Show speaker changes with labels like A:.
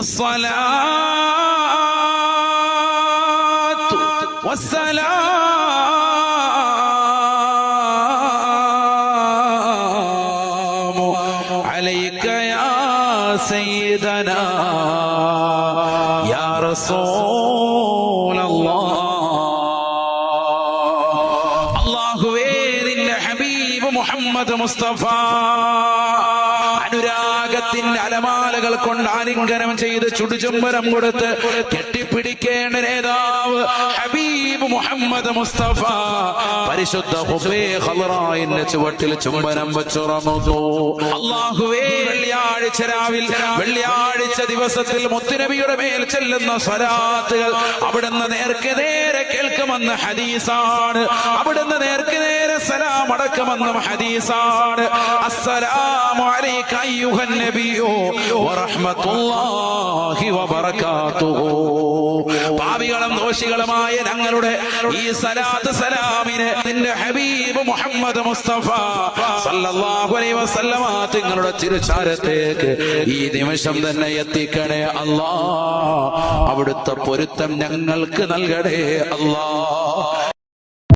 A: الصلاة والسلام عليك يا سيدنا يا رسول الله الله മുഹമ്മദ് മുസ്തഫ. അനുരാഗത്തിന്റെ അലമാലകൾ കൊണ്ട് ആലിംഗനം ചെയ്ത് ചുടുചുംബരം കൊടുത്ത് കെട്ടിപ്പിടിക്കേണ്ട നേതാവ് ഹബീബ് മുഹമ്മദ് മുസ്തഫ. പരിശുദ്ധ ഹുബേ ഖലറായിന്റെ ചുവട്ടിൽ ചുംബനം വെച്ചുറന്നു. അള്ളാഹുവേ വെള്ളിയാഴ്ച രാവിൽ വെള്ളിയാഴ്ച ദിവസത്തിൽ മുത്തുനബിയുടെ മേൽ ചെല്ലുന്ന സ്വരാത്തുകൾ അവിടുന്ന് നേർക്ക് നേരെ കേൾക്കുമെന്ന് ഹദീസാണ്. അവിടുന്ന് നേർക്ക് നേരെ സലാം അടക്കമെന്നും ഹദീസാണ്. അസ്സലാമു അലൈക വബറകാതുഹു. പാപികളും ദോഷികളുമായ ഞങ്ങളുടെ ഈ സലാത്ത് സലാമിന് നിന്റെ ഹബീബ് മുഹമ്മദ് മുസ്തഫ സല്ലല്ലാഹു അലൈഹി വസല്ലമ നിങ്ങളുടെ തിരുച്ചാരത്തേക്ക് ഈ നിമിഷം തന്നെ എത്തിക്കണേ അല്ലാ അവിടുത്തെ പൊരുത്തം ഞങ്ങൾക്ക് നൽകണേ അല്ലാ